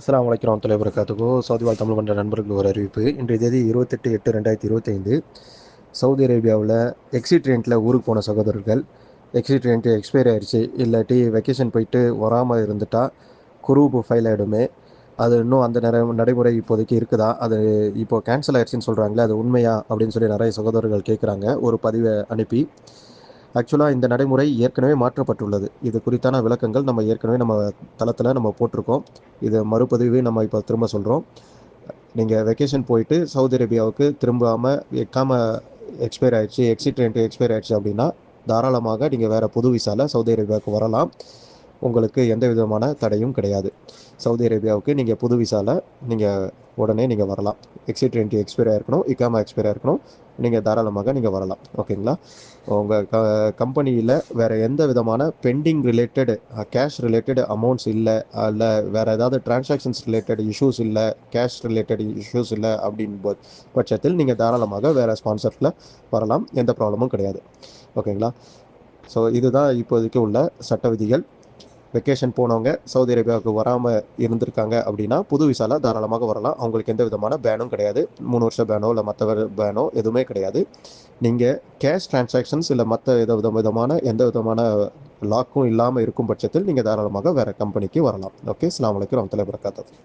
அஸ்லாம் வலைக்கம் வரமத்துல்லாஹி வரகாத்துகோ சவுதி வாழ் தமிழ் மன்ற நண்பர்களுக்கு ஒரு அறிவிப்பு. இன்றைய தேதி இருபத்தெட்டு எட்டு ரெண்டாயிரத்தி இருபத்தைந்து சவுதி அரேபியாவில் எக்ஸிட் ரெண்ட்டில் ஊருக்கு போன சகோதரர்கள். எக்ஸிட் ரெண்ட் எக்ஸ்பைரி ஆயிடுச்சு இல்லாட்டி வெக்கேஷன் போயிட்டு வராமல் இருந்துட்டா குரூப் ஃபைல் ஆகிடுமே அது இன்னும் அந்த நிற நடைமுறை இப்போதைக்கு இருக்குதா? அது இப்போ கேன்சல் ஆயிடுச்சுன்னு சொல்கிறாங்களே அது உண்மையா? அப்படின்னு சொல்லி நிறைய சகோதரர்கள் கேட்குறாங்க ஒரு பதிவை அனுப்பி. ஆக்சுவலாக இந்த நடைமுறை ஏற்கனவே மாற்றப்பட்டுள்ளது. இது குறித்தான விளக்கங்கள் நம்ம ஏற்கனவே நம்ம தளத்தில் நம்ம போட்டிருக்கோம். இது மறுபதிவு நம்ம இப்போ திரும்ப சொல்கிறோம் நீங்கள் வெக்கேஷன் போயிட்டு சவுதி அரேபியாவுக்கு திரும்பாமல் எக்காம எக்ஸ்பயர் ஆயிடுச்சு எக்ஸிட் ரெண்ட் எக்ஸ்பயர் ஆயிடுச்சு அப்படின்னா தாராளமாக நீங்கள் வேறு புது விசாவில் சவுதி அரேபியாவுக்கு வரலாம். உங்களுக்கு எந்த விதமான தடையும் கிடையாது. சவுதி அரேபியாவுக்கு நீங்கள் புது விசாவில் நீங்கள் உடனே நீங்கள் வரலாம். எக்ஸிட் டுவெண்ட்டி எக்ஸ்பீரியாக ஆயிருக்கணும் இக்காமா எக்ஸ்பயர் ஆயிருக்கணும் நீங்கள் தாராளமாக நீங்கள் வரலாம். ஓகேங்களா உங்கள் க கம்பெனியில் வேறு எந்த விதமான pending related cash related amounts இல்லை இல்லை வேறு ஏதாவது டிரான்சாக்ஷன்ஸ் ரிலேட்டட் இஷ்யூஸ் இல்லை கேஷ் ரிலேட்டட் இஷ்யூஸ் இல்லை அப்படின் பட்சத்தில் நீங்கள் தாராளமாக வேறு ஸ்பான்சரில் வரலாம். எந்த ப்ராப்ளமும் கிடையாது. ஓகேங்களா ஸோ இதுதான் இப்போதைக்கு உள்ள சட்ட விதிகள். வெக்கேஷன் போனவங்க சவுதி அரேபியாவுக்கு வராமல் இருந்திருக்காங்க அப்படின்னா புது விசால தாராளமாக வரலாம். அவங்களுக்கு எந்த விதமான பேனும் கிடையாது. மூணு வருஷம் பேனோ இல்லை மற்ற பேனோ எதுவுமே கிடையாது. நீங்கள் கேஷ் டிரான்சாக்ஷன்ஸ் இல்லை மற்ற எந்த வித விதமான எந்த விதமான லாக்கும் இல்லாமல் இருக்கும் பட்சத்தில் நீங்கள் தாராளமாக வேறு கம்பெனிக்கு வரலாம். ஓகே அஸ்லாம் வலைக்கம் வரமத்துல வரகாத்துஹு